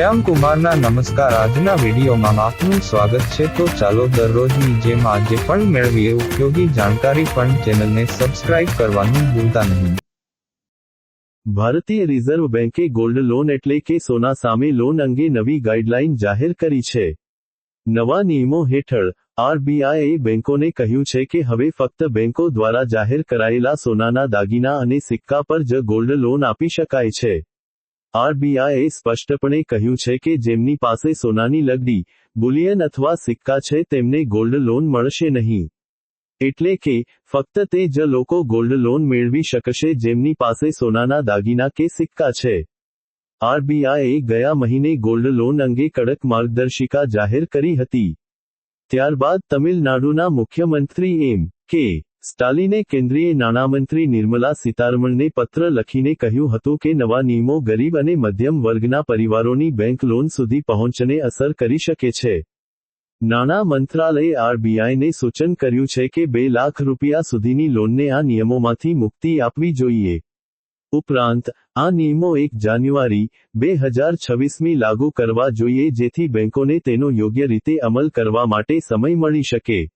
શ્યામ કુમારના નમસ્કાર. આજના વિડીયોમાં આપનું સ્વાગત છે. તો ચાલો દરરોજની જેમ આજે પણ મેળવીએ. ઉપયોગી જાણકારી પણ ચેનલને સબસ્ક્રાઇબ કરવાનું ભૂલતા નહીં. ભારતીય રિઝર્વ બેન્કે ગોલ્ડ લોન એટલે કે સોના સામે લોન અંગે નવી ગાઈડલાઈન જાહેર કરી છે. નવા નિયમો હેઠળ આરબીઆઈએ બેંકોને કહ્યું છે કે હવે ફક્ત બેન્કો દ્વારા જાહેર કરાયેલા સોનાના દાગીના અને સિક્કા પર જ ગોલ્ડ લોન આપી શકાય છે. આરબીઆઈએ સ્પષ્ટપણે કહ્યું છે કે જેમની પાસે સોનાની લગડી, બુલિયન અથવા સિક્કા છે, તેમને ગોલ્ડ લોન મળશે નહીં. એટલે કે, ફક્ત તે જ લોકો ગોલ્ડ લોન મેળવી શકશે જેમની પાસે સોનાના દાગીના કે સિક્કા છે. આરબીઆઈએ ગયા મહિને ગોલ્ડ લોન અંગે કડક માર્ગદર્શિકા જાહેર કરી હતી. ત્યારબાદ તમિલનાડુના મુખ્યમંત્રી એમ કે સ્ટાલિને કેન્દ્રીય નાણામંત્રી નિર્મલા સીતારમણને પત્ર લખીને કહ્યું હતું કે નવા નિયમો ગરીબ અને મધ્યમ વર્ગના પરિવારોની બેંક લોન સુધી પહોંચને અસર કરી શકે છે. નાણાં મંત્રાલયે આરબીઆઈને સૂચન કર્યું છે કે બે લાખ રૂપિયા સુધીની લોનને આ નિયમોમાંથી મુક્તિ આપવી જોઈએ. ઉપરાંત, આ નિયમો એક જાન્યુઆરી, બે હજાર છવ્વીસમી લાગુ કરવા જોઈએ જેથી બેંકોને તેનો યોગ્ય રીતે અમલ કરવા માટે સમય મળી શકે.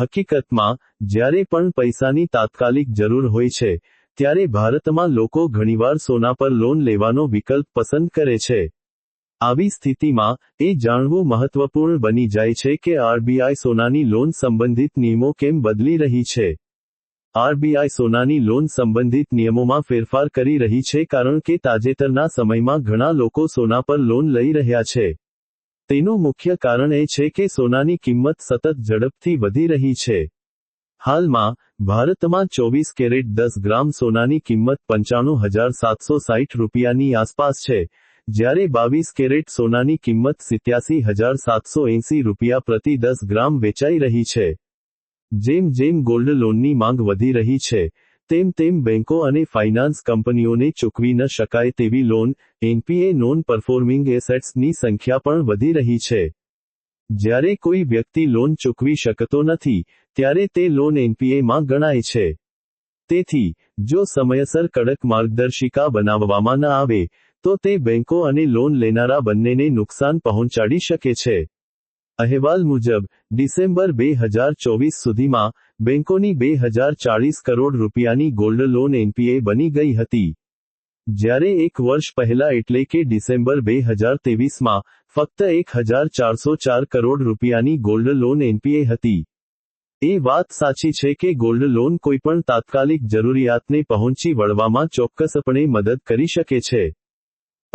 હકીકતમાં, જ્યારે પણ પૈસાની તાત્કાલિક જરૂર હોય છે, ત્યારે ભારતમાં લોકો ઘણીવાર સોના પર લોન લેવાનો વિકલ્પ પસંદ કરે છે. આવી સ્થિતિમાં, એ જાણવું મહત્વપૂર્ણ બની જાય છે કે આરબીઆઈ સોનાની લોન સંબંધિત નિયમો કેમ બદલી રહી છે. આરબીઆઈ સોનાની લોન સંબંધિત નિયમોમાં ફેરફાર કરી રહી છે કારણ કે તાજેતરના સમયમાં ઘણા લોકો સોના પર લોન લઈ રહ્યા છે. તેનું મુખ્ય કારણ એ છે કે સોનાની કિંમત સતત ઝડપથી વધી રહી છે. હાલમાં, ભારતમાં ચોવીસ કેરેટ દસ ગ્રામ સોનાની કિંમત પંચાણું હજાર સાતસો સાઠ રૂપિયાની આસપાસ છે, જ્યારે બાવીસ કેરેટ સોનાની કિંમત સિત્યાસી હજાર સાતસો એંસી રૂપિયા પ્રતિ દસ ગ્રામ વેચાઈ રહી છે. જેમ જેમ ગોલ્ડ લોનની માંગ વધી રહી છે તેમ તેમ બેંકો અને ફાઇનાન્સ કંપનીઓને ચૂકવી ન શકાય તેવી લોન એનપીએ નોન પરફોર્મિંગ એસેટ્સની સંખ્યા પણ વધી રહી છે. જ્યારે કોઈ વ્યક્તિ લોન ચૂકવી શકતો નથી, ત્યારે તે લોન એનપીએમાં ગણાય છે. તેથી, જો સમયસર કડક માર્ગદર્શિકા બનાવવામાં ન આવે, તો તે બેંકો અને લોન લેનારા બંનેને નુકસાન પહોંચાડી શકે છે. અહેવાલ મુજબ, ડિસેમ્બર બે હજાર ચોવીસ સુધીમાં બેંકોની બે હજાર ચાળીસ કરોડ રૂપિયાની ગોલ્ડ લોન એનપીએ બની ગઈ હતી. જ્યારે એક વર્ષ પહેલા એટલે કે ડિસેમ્બર બે હજાર તેવીસમાં ફક્ત એક હજાર ચારસો ચાર કરોડ રૂપિયાની ગોલ્ડ લોન એનપીએ હતી. એ વાત સાચી છે કે ગોલ્ડ લોન કોઈપણ તાત્કાલિક જરૂરિયાતને પહોંચી વળવામાં ચોક્કસપણે મદદ કરી શકે છે.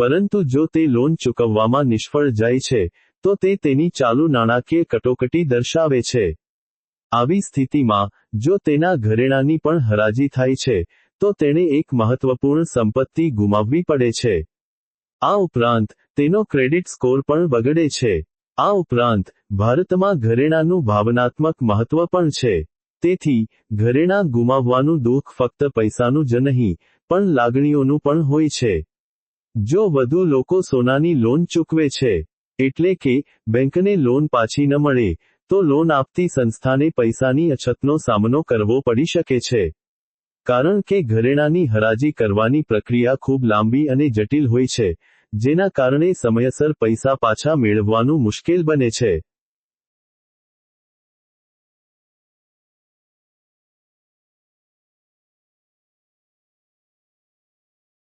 પરંતુ જો તે લોન ચૂકવવામાં નિષ્ફળ જાય છે તો તે તેની ચાલુ નાણાકીય કટોકટી દર્શાવે છે. આવી સ્થિતિમાં, જો તેના ઘરેણાની પણ હરાજી થાય છે, તો તેણે એક મહત્વપૂર્ણ સંપત્તિ ગુમાવવી પડે છે. આ ઉપરાંત, તેનો ક્રેડિટ સ્કોર પણ બગડે છે. આ ઉપરાંત, ભારતમાં ઘરેણાનું ભાવનાત્મક મહત્વ પણ છે. તેથી, ઘરેણાં ગુમાવવાનું દુઃખ ફક્ત પૈસાનું જ નહીં, પણ લાગણીઓનું પણ હોય છે. જો વધુ લોકો સોનાની લોન ચૂકવે છે એટલે કે, બેંકને લોન પાછી ન મળે, તો લોન આપતી સંસ્થાને પૈસાની અછતનો સામનો કરવો પડી શકે છે. કારણ કે ઘરેણાની હરાજી કરવાની પ્રક્રિયા ખૂબ લાંબી અને જટિલ હોય છે, જેના કારણે સમયસર પૈસા પાછા મેળવવાનું મુશ્કેલ બને છે.